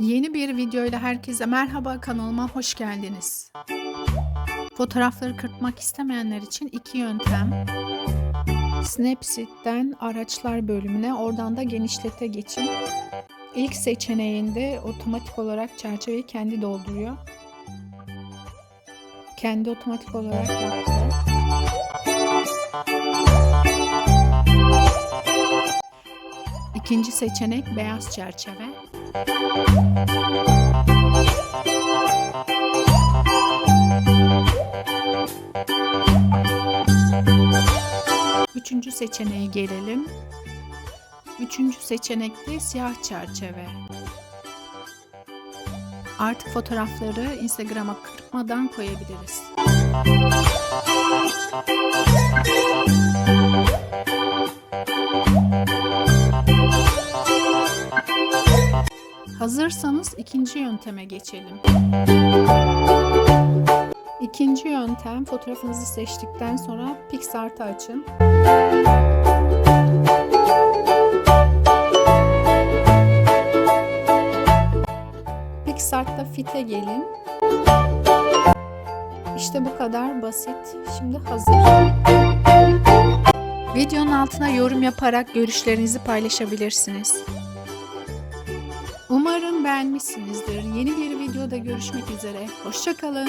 Yeni bir videoyla herkese merhaba kanalıma hoş geldiniz. Fotoğrafları kırpmak istemeyenler için iki yöntem. Snapseed'den araçlar bölümüne oradan da genişlete geçin. İlk seçeneğinde otomatik olarak çerçeveyi kendi dolduruyor. Kendi otomatik olarak yaptı. İkinci seçenek beyaz çerçeve. Üçüncü seçeneğe gelelim. Üçüncü seçenekte siyah çerçeve. Artık fotoğrafları Instagram'a kırpmadan koyabiliriz. Hazırsanız ikinci yönteme geçelim. İkinci yöntem fotoğrafınızı seçtikten sonra PixArt'ı açın. PixArt'ta fit'e gelin. İşte bu kadar basit. Şimdi hazır. Videonun altına yorum yaparak görüşlerinizi paylaşabilirsiniz. Umarım beğenmişsinizdir. Yeni bir videoda görüşmek üzere. Hoşçakalın.